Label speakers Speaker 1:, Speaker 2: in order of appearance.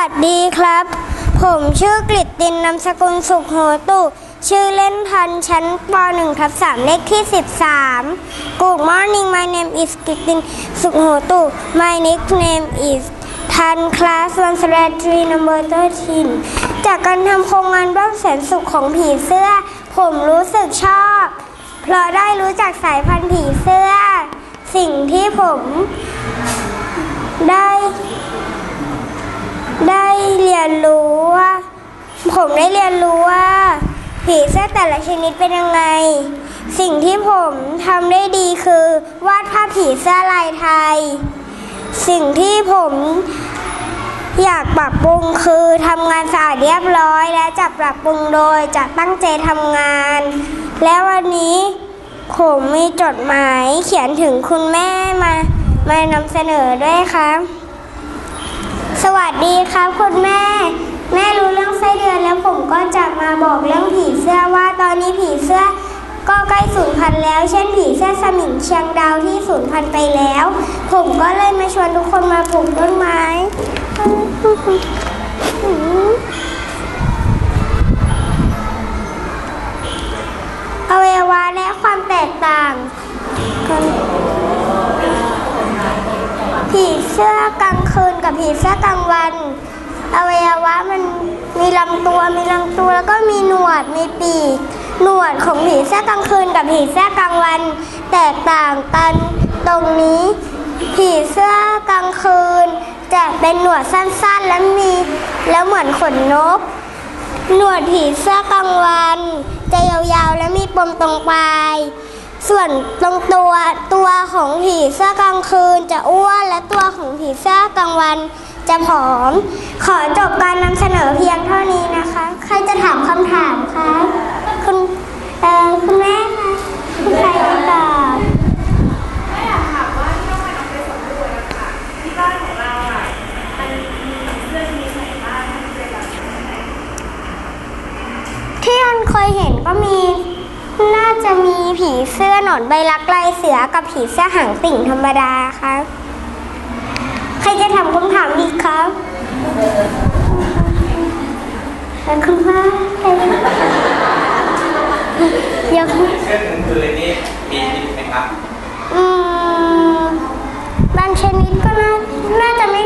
Speaker 1: วัสดีครับ ผมชื่อกฤตตินนามสกุลสุขโหตุ ชื่อเล่นทันชั้นป .1 ทับ3เลขที่ 13 Good morning my name is กฤตตินสุขโหตุ my nickname is ทัน class 1 3 number 13จากการทำโครงงานบ้านแสนสุขของผีเสื้อ ผมรู้สึกชอบ เพราะได้รู้จักสายพันธุ์ผีเสื้อ สิ่งที่ผมได้ ได้เรียนรู้ว่า ผมได้เรียนรู้ว่า ผีเสื้อแต่ละชนิดเป็นยังไง สิ่งที่ผมทำได้ดีคือ วาดภาพผีเสื้อลายไทย สิ่งที่ผมอยากปรับปรุงคือทำงานสะอาดเรียบร้อย และจะปรับปรุงโดยจะตั้งใจทำงาน และวันนี้ผมมีจดหมายเขียนถึงคุณแม่มา มานำเสนอด้วยครับ สวัสดีครับคุณแม่ แม่รู้เรื่องไส้เดือนแล้วผมก็จะมาบอกเรื่องผีเสื้อว่าตอนนี้ผีเสื้อก็ใกล้สูญพันธุ์แล้ว เช่นผีเสื้อสมิงเชียงดาวที่สูญพันธุ์ไปแล้ว ผมก็เลยมาชวนทุกคนมาปลูกต้นไม้อวัยวะและความแตกต่างผีเสื้อกลางคืน กับผีเสื้อกลางวัน อวัยวะมันมีลำตัวมีลำตัวแล้วก็มีหนวดมีปีก หนวดของผีเสื้อกลางคืนกับผีเสื้อกลางวัน แตกต่างกันตรงนี้ ผีเสื้อกลางคืน จะเป็นหนวดสั้นๆ และมีแล้วเหมือนขนนก หนวดผีเสื้อกลางวัน จะยาวๆและมีปมตรงปลาย ส่วนตรงตัวตัวของผีเสื้อกลางคืนจะอ้วนและตัวของผีเสื้อกลางวันจะผอม ขอจบการนำเสนอเพียงเท่านี้นะคะ ใครจะถามคำถามคะคุณเอ่อคุณแม่คะคุณใครจะตอบ
Speaker 2: ไม่อยากถามว่าที่ต้องไปน้องไปสวนด้วยนะคะที่บ้านของเราอะมันมีเสื้อชนิดไหนบ้างที่เป็นแบบไหน
Speaker 1: ที่อันเคยเห็นก็มี จะมีผีเสื้อหนอนใบลักลายเสือกับผีเสื้อหางติ่งธรรมดาครับ ใครจะถามคำถามอีกครับแล้วคุณพ่อใครอยาก
Speaker 3: เช่นคือนี่มีพิษไหมครับ
Speaker 1: อืมบางชนิดก็น่าน่าจะไม่